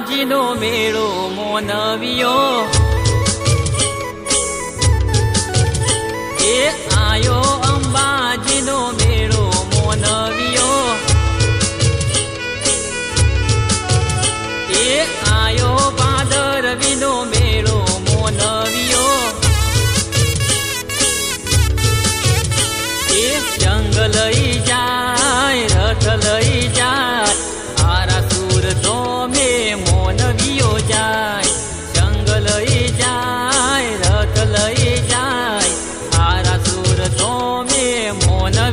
અંબાજીનો મેળો મોનવ્યો એ આયો અંબાજીનો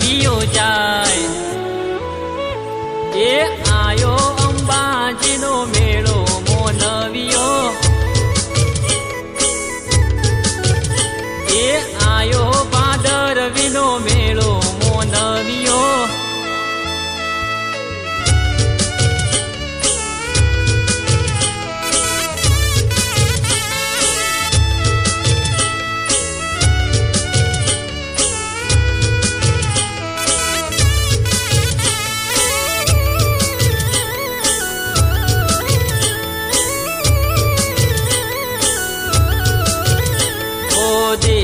મોનવીઓ જાય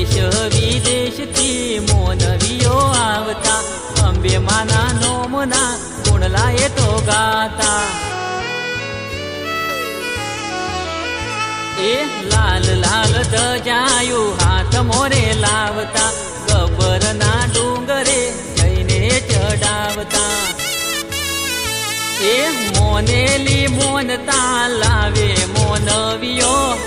દેશ વિદેશથી મોનવીઓ આવતા. અંબે માના નોમના ગુણલાએ તો ગાતા. એ લાલ લાલ ધજાયું હાથ મોરે લાવતા. ગબ્બરના ડુંગરે જઈને ચડાવતા. એ મોનેલી મોનતા લાવે મોનવીઓ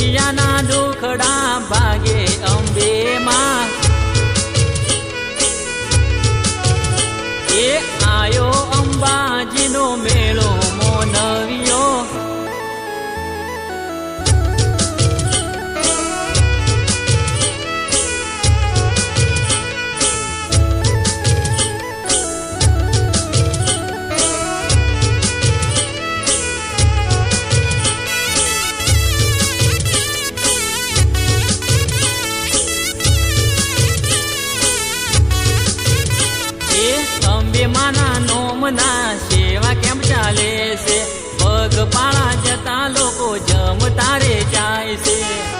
દુખિયાના દુખડા ભાગે અંબેમાં એ એ અંબે માના નોમના સેવા કેમ ચાલે છે? પગપાળા જતા લોકો જમ તારે જાય છે.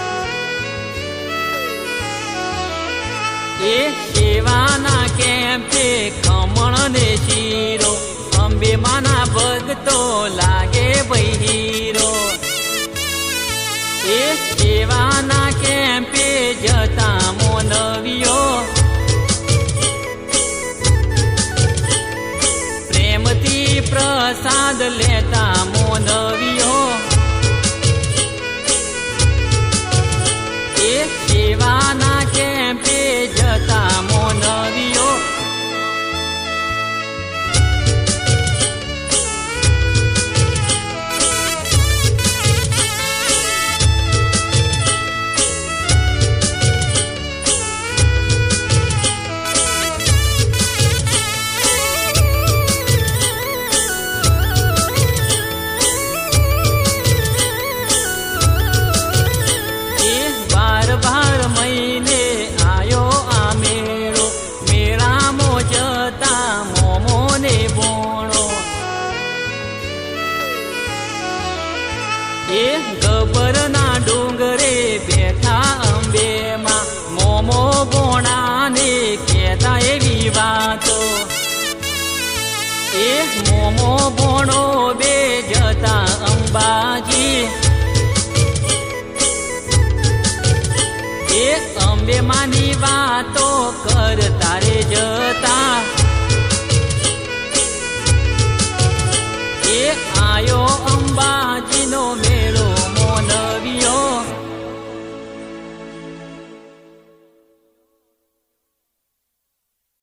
એ સેવાના કેમ્પે ખમણ ને શીરો. અંબે માના ભગતો લાગે બહીરો. એ સેવાના કેમ્પે જતા મોનવીઓ the land. ગબ્બરના ડુંગરે બેઠા અંબેમાં. મોમો બોણાને કહેતા એવી વાતો. એ મોમો બોણો બે જતા અંબાજી. એ અંબેમાની વાતો કરતા રે જતા.